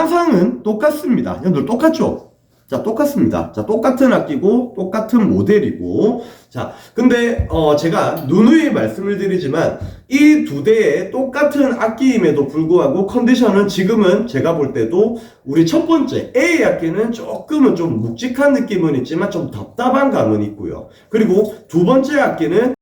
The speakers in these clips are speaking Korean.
양상은 똑같습니다. 여러분들 똑같죠? 자, 똑같습니다. 자, 똑같은 악기고, 똑같은 모델이고. 자, 근데, 어, 제가 누누이 말씀을 드리지만, 이 두 대의 똑같은 악기임에도 불구하고, 컨디션은 지금은 제가 볼 때도, 우리 첫 번째, A 악기는 조금은 좀 묵직한 느낌은 있지만, 좀 답답한 감은 있고요. 그리고 두 번째 악기는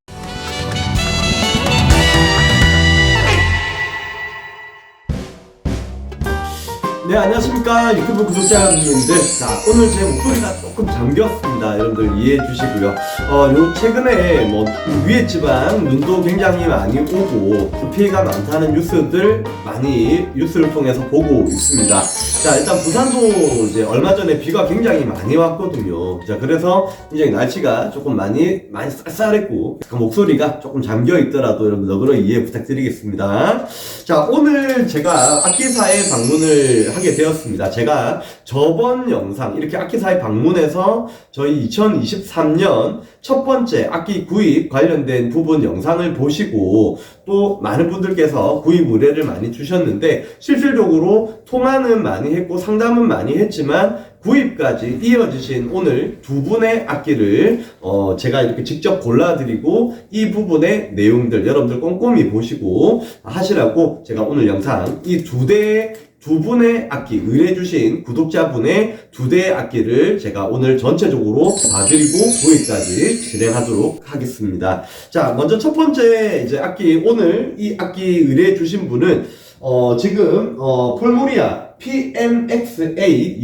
네, 안녕하십니까. 유튜브 구독자분들. 자, 오늘 제 목소리가 조금 잠겼습니다. 여러분들 이해해 주시고요. 어, 요, 최근에 뭐, 위에 지방 눈도 굉장히 많이 오고, 피해가 많다는 뉴스들 많이 뉴스를 통해서 보고 있습니다. 자, 일단 부산도 이제 얼마 전에 비가 굉장히 많이 왔거든요. 자, 그래서 이제 날씨가 조금 많이, 많이 쌀쌀했고, 그 목소리가 조금 잠겨 있더라도 여러분 너그러 이해 부탁드리겠습니다. 자, 오늘 제가 악기사에 방문을 하게 되었습니다. 제가 저번 영상, 이렇게 악기사에 방문해서 저희 2023년 첫 번째 악기 구입 관련된 부분 영상을 보시고 또 많은 분들께서 구입 의뢰를 많이 주셨는데 실질적으로 통화는 많이 했고 상담은 많이 했지만 구입까지 이어지신 오늘 두 분의 악기를 어 제가 이렇게 직접 골라드리고 이 부분의 내용들 여러분들 꼼꼼히 보시고 하시라고 제가 오늘 영상 이 두 대의 두 분의 악기 의뢰주신 구독자분의 두 대의 악기를 제가 오늘 전체적으로 봐드리고 구입까지 진행하도록 하겠습니다. 자, 먼저 첫 번째 이제 악기 오늘 이 악기 의뢰주신 분은 어 지금 어 폴모리아 PMXA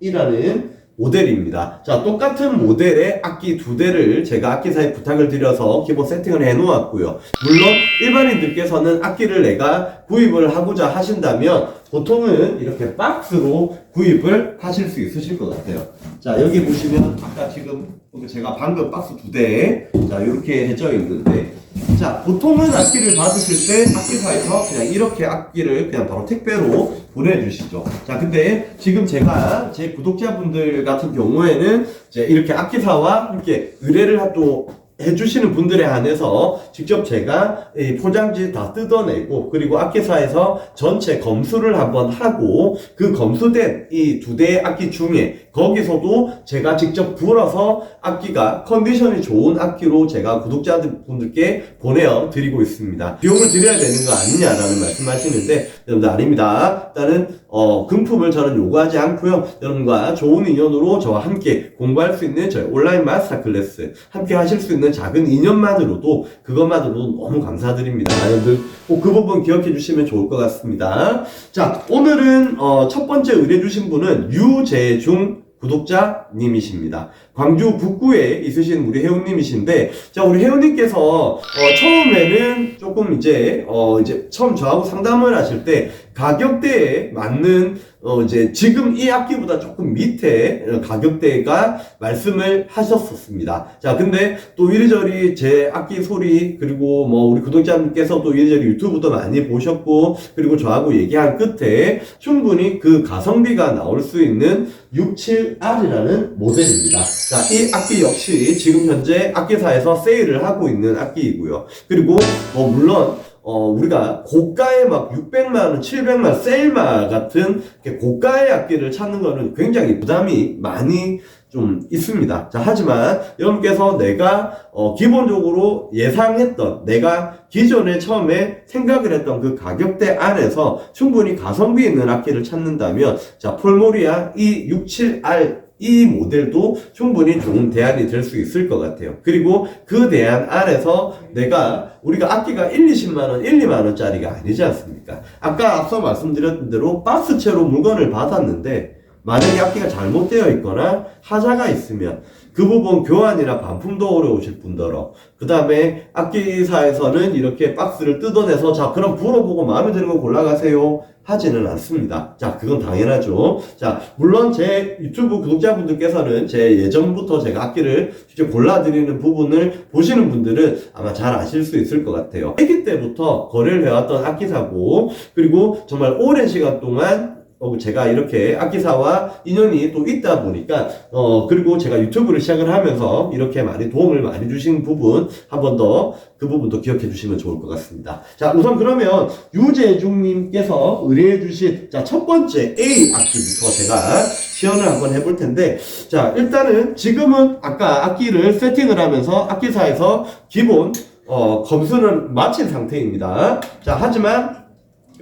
67R이라는 모델입니다. 자, 똑같은 모델의 악기 두 대를 제가 악기사에 부탁을 드려서 기본 세팅을 해 놓았고요. 물론 일반인들께서는 악기를 내가 구입을 하고자 하신다면 보통은 이렇게 박스로 구입을 하실 수 있으실 것 같아요. 자, 여기 보시면 아까 지금 제가 방금 박스 두 대, 자, 이렇게 해져 있는데 자, 보통은 악기를 받으실 때 악기사에서 그냥 이렇게 악기를 그냥 바로 택배로 보내주시죠. 자, 근데 지금 제가 제 구독자분들 같은 경우에는 이제 이렇게 악기사와 이렇게 의뢰를 또 해주시는 분들에 한해서 직접 제가 이 포장지 다 뜯어내고 그리고 악기사에서 전체 검수를 한번 하고 그 검수된 이 두 대의 악기 중에 거기서도 제가 직접 불어서 악기가 컨디션이 좋은 악기로 제가 구독자분들께 보내어 드리고 있습니다. 비용을 드려야 되는 거 아니냐라는 말씀하시는데 여러분들 아닙니다. 일단은 어, 금품을 저는 요구하지 않고요. 여러분과 좋은 인연으로 저와 함께 공부할 수 있는 저희 온라인 마스터 클래스 함께 하실 수 있는 작은 인연만으로도 그것만으로도 너무 감사드립니다. 여러분들 꼭 그 부분 기억해 주시면 좋을 것 같습니다. 자, 오늘은 어, 첫 번째 의뢰 주신 분은 유재중 구독자님이십니다. 광주 북구에 있으신 우리 회원님이신데, 자, 우리 회원님께서, 어, 처음에는 조금 이제, 어, 이제 처음 저하고 상담을 하실 때, 가격대에 맞는, 어, 이제 지금 이 악기보다 조금 밑에 어, 가격대가 말씀을 하셨었습니다. 자, 근데 또 이리저리 제 악기 소리, 그리고 뭐 우리 구독자님께서 또 이리저리 유튜브도 많이 보셨고, 그리고 저하고 얘기한 끝에 충분히 그 가성비가 나올 수 있는 67R이라는 모델입니다. 자, 이 악기 역시 지금 현재 악기사에서 세일을 하고 있는 악기이고요. 그리고 뭐 물론 어, 우리가 고가의 막 600만원, 700만원, 세일마 같은 고가의 악기를 찾는 거는 굉장히 부담이 많이 좀 있습니다. 자, 하지만 여러분께서 내가 어, 기본적으로 예상했던 내가 기존에 처음에 생각을 했던 그 가격대 안에서 충분히 가성비 있는 악기를 찾는다면 자, 폴모리아 이 67R 이 모델도 충분히 좋은 대안이 될 수 있을 것 같아요. 그리고 그 대안 안에서 내가 우리가 악기가 1, 20만원, 1, 2만원짜리가 아니지 않습니까? 아까 앞서 말씀드렸던 대로 박스채로 물건을 받았는데 만약에 악기가 잘못되어 있거나 하자가 있으면 그 부분 교환이나 반품도 어려우실 분더러 그 다음에 악기사에서는 이렇게 박스를 뜯어내서 자 그럼 불어보고 마음에 드는 거 골라가세요 하지는 않습니다. 자 그건 당연하죠. 자 물론 제 유튜브 구독자분들께서는 제 예전부터 제가 악기를 직접 골라드리는 부분을 보시는 분들은 아마 잘 아실 수 있을 것 같아요. 아기 때부터 거래를 해왔던 악기사고 그리고 정말 오랜 시간 동안 어, 제가 이렇게 악기사와 인연이 또 있다 보니까 어 그리고 제가 유튜브를 시작을 하면서 이렇게 많이 도움을 많이 주신 부분 한 번 더 그 부분도 기억해 주시면 좋을 것 같습니다. 자 우선 그러면 유재중님께서 의뢰해 주신 자첫 번째 A 악기부터 제가 시연을 한번 해볼 텐데 자 일단은 지금은 아까 악기를 세팅을 하면서 악기사에서 기본 어 검수는 마친 상태입니다. 자 하지만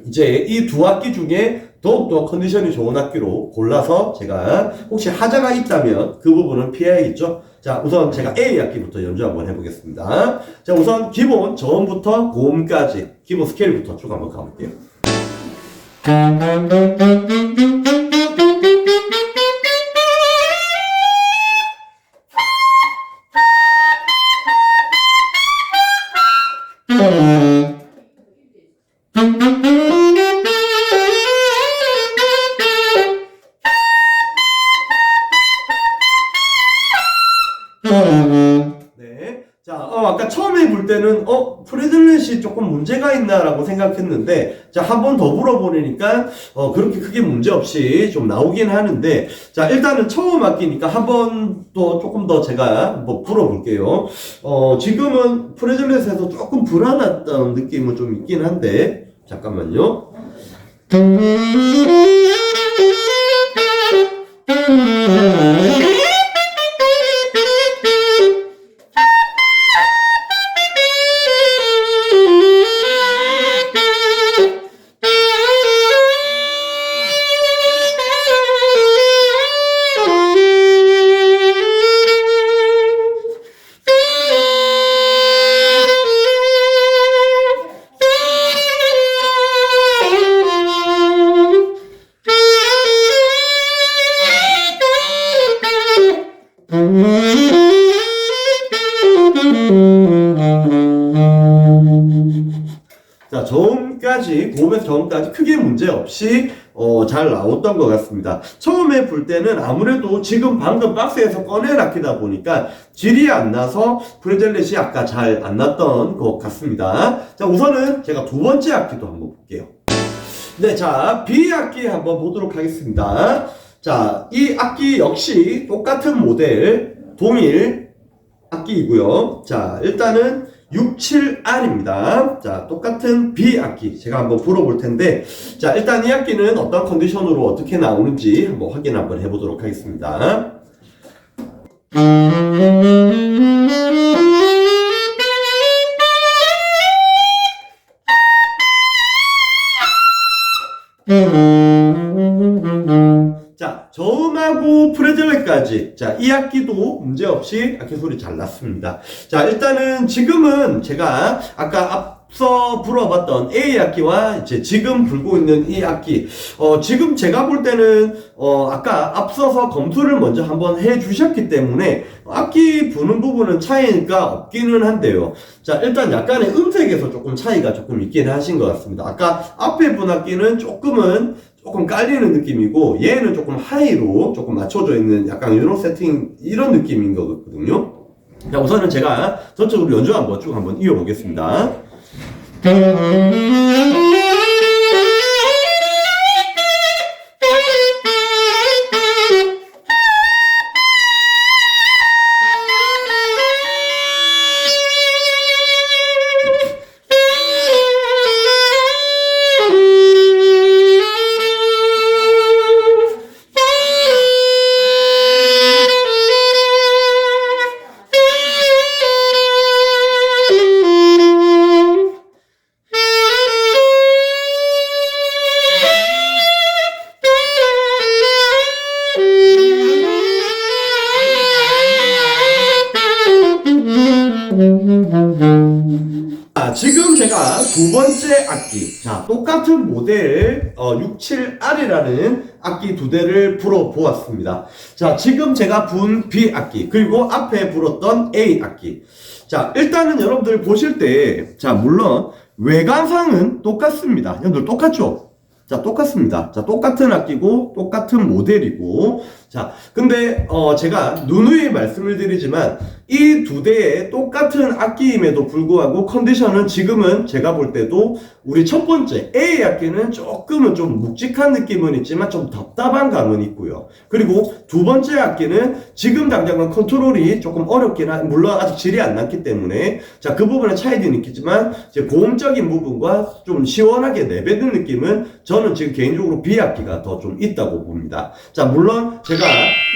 이제 이 두 악기 중에 더욱더 컨디션이 좋은 악기로 골라서 제가 혹시 하자가 있다면 그 부분은 피해야겠죠. 자, 우선 제가 A 악기부터 연주 한번 해보겠습니다. 자, 우선 기본 저음부터 고음까지 기본 스케일부터 쭉 한번 가볼게요. 때는, 어, 프레들렛이 조금 문제가 있나라고 생각했는데, 자, 한 번더 불어보니까, 어, 그렇게 크게 문제 없이 좀 나오긴 하는데, 자, 일단은 처음 악기니까 한번더 조금 더 제가 뭐 불어볼게요. 어, 지금은 프레들렛에서 조금 불안했던 느낌은 좀 있긴 한데, 잠깐만요. 저음까지, 고음에서 저음까지 크게 문제 없이, 어, 잘 나왔던 것 같습니다. 처음에 불 때는 아무래도 지금 방금 박스에서 꺼내놨기다 보니까 질이 안 나서 프레젤렛이 아까 잘 안 났던 것 같습니다. 자, 우선은 제가 두 번째 악기도 한번 볼게요. 네, 자, B 악기 한번 보도록 하겠습니다. 자, 이 악기 역시 똑같은 모델, 동일 악기이고요. 자, 일단은 67R입니다. 자, 똑같은 B 악기 제가 한번 불어볼 텐데, 자, 일단 이 악기는 어떤 컨디션으로 어떻게 나오는지 한번 확인 한번 해보도록 하겠습니다. 자, 저음하고 프레젤렛까지. 자, 이 악기도 문제없이 악기 소리 잘 났습니다. 자, 일단은 지금은 제가 아까 앞서 불어봤던 A 악기와 이제 지금 불고 있는 이 악기. 어, 지금 제가 볼 때는, 어, 아까 앞서서 검수를 먼저 한번 해 주셨기 때문에 악기 부는 부분은 차이가 없기는 한데요. 자, 일단 약간의 음색에서 조금 차이가 조금 있긴 하신 것 같습니다. 아까 앞에 분 악기는 조금은 조금 깔리는 느낌이고 얘는 조금 하이로 조금 맞춰져 있는 약간 이런 세팅 이런 느낌인 거거든요. 자 우선은 제가 전적으로 연주 한번 쭉 한번 이어보겠습니다. 자, 지금 제가 두 번째 악기. 자, 똑같은 모델, 어, 67R이라는 악기 두 대를 불어 보았습니다. 자, 지금 제가 분 B 악기, 그리고 앞에 불었던 A 악기. 자, 일단은 여러분들 보실 때, 자, 물론 외관상은 똑같습니다. 여러분들 똑같죠? 자, 똑같습니다. 자, 똑같은 악기고, 똑같은 모델이고, 자, 근데 어 제가 누누이 말씀을 드리지만 이 두 대의 똑같은 악기임에도 불구하고 컨디션은 지금은 제가 볼 때도 우리 첫 번째 A 악기는 조금은 좀 묵직한 느낌은 있지만 좀 답답한 감은 있고요. 그리고 두 번째 악기는 지금 당장은 컨트롤이 조금 어렵긴 한 물론 아직 질이 안 났기 때문에 자 그 부분에 차이는 있겠지만 이제 고음적인 부분과 좀 시원하게 내뱉는 느낌은 저는 지금 개인적으로 B 악기가 더 좀 있다고 봅니다. 자 물론 제가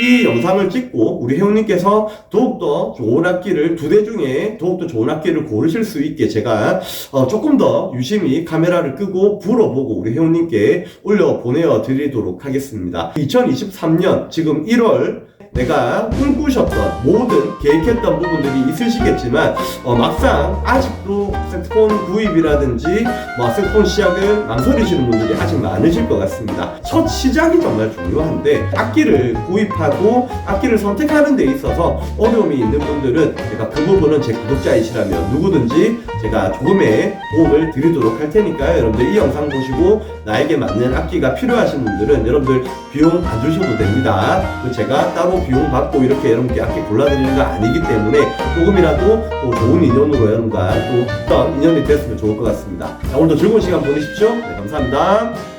이 영상을 찍고 우리 회원님께서 더욱더 좋은 악기를 두 대 중에 더욱더 좋은 악기를 고르실 수 있게 제가 어, 조금 더 유심히 카메라를 끄고 불어보고 우리 회원님께 올려 보내어 드리도록 하겠습니다. 2023년 지금 1월 내가 꿈꾸셨던 모든 계획했던 부분들이 있으시겠지만 어, 막상 아직도 색스폰 구입이라든지 뭐 색스폰 시작을 망설이시는 분들이 아직 많으실 것 같습니다. 첫 시작이 정말 중요한데 악기를 구입하고 악기를 선택하는 데 있어서 어려움이 있는 분들은 제가 그 부분은 제 구독자이시라면 누구든지 제가 조금의 도움을 드리도록 할 테니까요. 여러분들 이 영상 보시고 나에게 맞는 악기가 필요하신 분들은 여러분들 비용 안 주셔도 됩니다. 그 제가 따로 비용 받고 이렇게 여러분께 악기 골라드리는 거 아니기 때문에 조금이라도 또 좋은 인연으로 여러분과 또 어떤 인연이 됐으면 좋을 것 같습니다. 자, 오늘도 즐거운 시간 보내십시오. 네, 감사합니다.